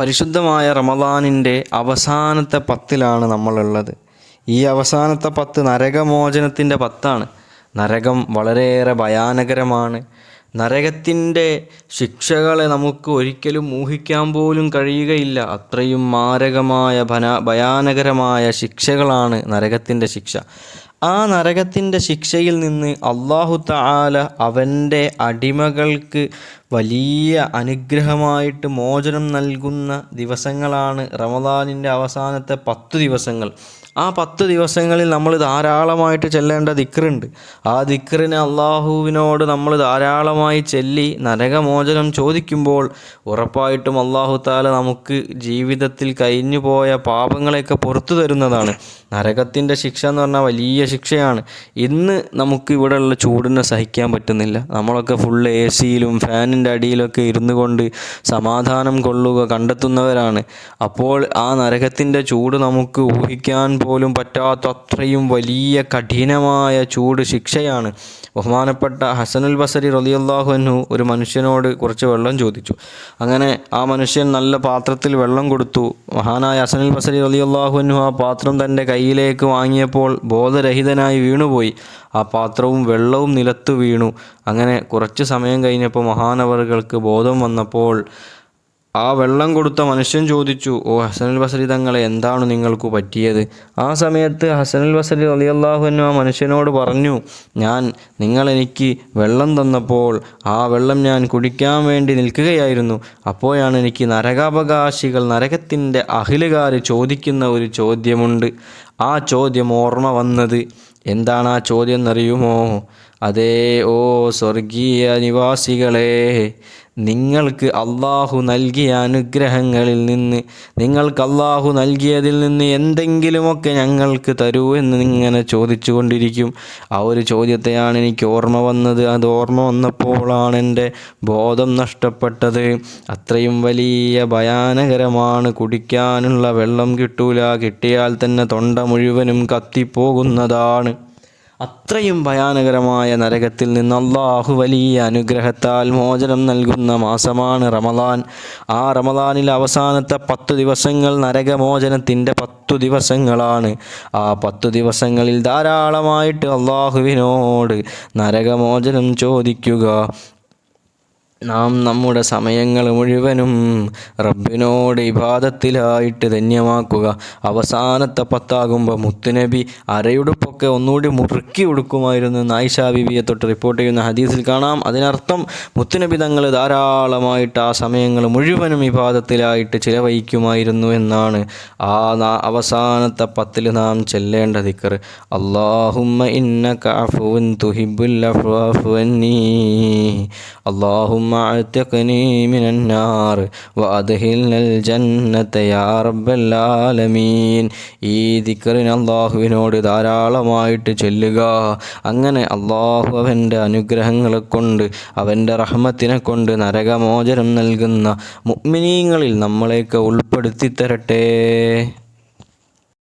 പരിശുദ്ധമായ റമദാനിന്റെ അവസാനത്തെ പത്തിലാണ് നമ്മളുള്ളത്. ഈ അവസാനത്തെ പത്ത് നരകമോചനത്തിന്റെ പത്താണ്. നരകം വളരെയേറെ ഭയാനകരമാണ്. നരകത്തിന്റെ ശിക്ഷകളെ നമുക്ക് ഒരിക്കലും ഊഹിക്കാൻ പോലും കഴിയുകയില്ല. അത്രയും മാരകമായ ഭന ഭയാനകരമായ ശിക്ഷകളാണ് നരകത്തിന്റെ ശിക്ഷ. ആ നരകത്തിന്റെ ശിക്ഷയിൽ നിന്ന് അള്ളാഹു താല അവന്റെ അടിമകൾക്ക് വലിയ അനുഗ്രഹമായിട്ട് മോചനം നൽകുന്ന ദിവസങ്ങളാണ് റമദാനിന്റെ അവസാനത്തെ പത്ത് ദിവസങ്ങൾ. ആ പത്ത് ദിവസങ്ങളിൽ നമ്മൾ ധാരാളമായിട്ട് ചെല്ലേണ്ട ദിക്റുണ്ട്. ആ ദിക്റിനെ അള്ളാഹുവിനോട് നമ്മൾ ധാരാളമായി ചെല്ലി നരകമോചനം ചോദിക്കുമ്പോൾ ഉറപ്പായിട്ടും അള്ളാഹു താല നമുക്ക് ജീവിതത്തിൽ കഴിഞ്ഞു പോയ പാപങ്ങളെയൊക്കെ പുറത്തു തരുന്നതാണ്. നരകത്തിന്റെ ശിക്ഷ എന്ന് പറഞ്ഞാൽ വലിയ ശിക്ഷയാണ്. ഇന്ന് നമുക്ക് ഇവിടെയുള്ള ചൂടിനെ സഹിക്കാൻ പറ്റുന്നില്ല. നമ്മളൊക്കെ ഫുൾ എ സിയിലും ഫാനിന്റെ അടിയിലൊക്കെ ഇരുന്നു കൊണ്ട് സമാധാനം കൊള്ളുക കണ്ടെത്തുന്നവരാണ്. അപ്പോൾ ആ നരകത്തിന്റെ ചൂട് നമുക്ക് ഊഹിക്കാൻ പോലും പറ്റാത്ത അത്രയും വലിയ കഠിനമായ ചൂട് ശിക്ഷയാണ്. ബഹുമാനപ്പെട്ട ഹസനുൽ ബസരി റലിയല്ലാഹുനു ഒരു മനുഷ്യനോട് കുറച്ച് വെള്ളം ചോദിച്ചു. അങ്ങനെ ആ മനുഷ്യൻ നല്ല പാത്രത്തിൽ വെള്ളം കൊടുത്തു. മഹാനായ ഹസനുൽ ബസരി റലിയല്ലാഹുനു ആ പാത്രം തന്റെ കയ്യിലേക്ക് വാങ്ങിയപ്പോൾ ബോധരഹിതനായി വീണുപോയി. ആ പാത്രവും വെള്ളവും നിലത്തു വീണു. അങ്ങനെ കുറച്ച് സമയം കഴിഞ്ഞപ്പോൾ മഹാനവറുകൾക്ക് ബോധം വന്നപ്പോൾ ആ വെള്ളം കൊടുത്ത മനുഷ്യൻ ചോദിച്ചു ഓ ഹസനുൽ ബസരി തങ്ങളെ എന്താണ് നിങ്ങൾക്ക് പറ്റിയത്? ആ സമയത്ത് ഹസനുൽ ബസരി അലിയല്ലാഹുനു ആ മനുഷ്യനോട് പറഞ്ഞു ഞാൻ നിങ്ങൾ എനിക്ക് വെള്ളം തന്നപ്പോൾ ആ വെള്ളം ഞാൻ കുടിക്കാൻ വേണ്ടി നിൽക്കുകയായിരുന്നു. അപ്പോഴാണ് എനിക്ക് നരകാവകാശികൾ നരകത്തിന്റെ അഖിലുകാർ ചോദിക്കുന്ന ഒരു ചോദ്യമുണ്ട്. ആ ചോദ്യം ഓർമ്മ വന്നത് എന്താണ് ആ ചോദ്യം എന്നറിയുമോ? അതേ ഓ സ്വർഗീയ നിവാസികളെ നിങ്ങൾക്ക് അള്ളാഹു നൽകിയ അനുഗ്രഹങ്ങളിൽ നിന്ന് നിങ്ങൾക്ക് അള്ളാഹു നൽകിയതിൽ നിന്ന് എന്തെങ്കിലുമൊക്കെ ഞങ്ങൾക്ക് തരൂ എന്ന് ഇങ്ങനെ ചോദിച്ചു കൊണ്ടിരിക്കും ആ ഒരു ചോദ്യത്തെയാണ് എനിക്ക് ഓർമ്മ വന്നത്. അത് ഓർമ്മ വന്നപ്പോഴാണ് എന്റെ ബോധം നഷ്ടപ്പെട്ടത്. അത്രയും വലിയ ഭയാനകരമാണ് കുടിക്കാനുള്ള വെള്ളം കിട്ടൂല. കിട്ടിയാൽ തന്നെ തൊണ്ട മുഴുവനും കത്തിപ്പോകുന്നതാണ്. അത്രയും ഭയാനകരമായ നരകത്തിൽ നിന്ന് അള്ളാഹു വലിയ അനുഗ്രഹത്താൽ മോചനം നൽകുന്ന മാസമാണ് റമദാൻ. ആ റമദാനിലെ അവസാനത്തെ പത്തു ദിവസങ്ങൾ നരകമോചനത്തിന്റെ പത്തു ദിവസങ്ങളാണ്. ആ പത്തു ദിവസങ്ങളിൽ ധാരാളമായിട്ട് അള്ളാഹുവിനോട് നരകമോചനം ചോദിക്കുക നാം നമ്മുടെ സമയങ്ങൾ മുഴുവനും റബ്ബിനോട് ഇബാദത്തിലായിട്ട് ധന്യമാക്കുക. അവസാനത്തെ പത്താകുമ്പോൾ മുത്തുനബി അരയുടുപ്പൊക്കെ ഒന്നുകൂടി മുറുക്കി ഉടുക്കുമായിരുന്നു നായിഷ ബിബിയെ തൊട്ട് റിപ്പോർട്ട് ചെയ്യുന്ന ഹദീസിൽ കാണാം. അതിനർത്ഥം മുത്തുനബി തങ്ങൾ ധാരാളമായിട്ട് ആ സമയങ്ങൾ മുഴുവനും ഇബാദത്തിലായിട്ട് ചിലവഴിക്കുമായിരുന്നു എന്നാണ്. ആ അവസാനത്തെ പത്തിൽ നാം ചെല്ലേണ്ട ദിക്കർ. അള്ളാഹുമ്മ ഇന്ന കാഫുൻ തുഹിബുൽ അഫ്വാഫുവന്നീ اللهم اعتقني من النار وأدخلنا الجنة يا رب العالمين ഈ ദിക്കറിന് അള്ളാഹുവിനോട് ധാരാളമായിട്ട് ചെല്ലുക അങ്ങനെ അള്ളാഹു അവൻ്റെ അനുഗ്രഹങ്ങളെ കൊണ്ട് അവൻ്റെ റഹ്മത്തിനെ കൊണ്ട് നരകമോചനം നൽകുന്ന മുഅ്മിനീങ്ങളിൽ നമ്മളെയൊക്കെ ഉൾപ്പെടുത്തി തരട്ടെ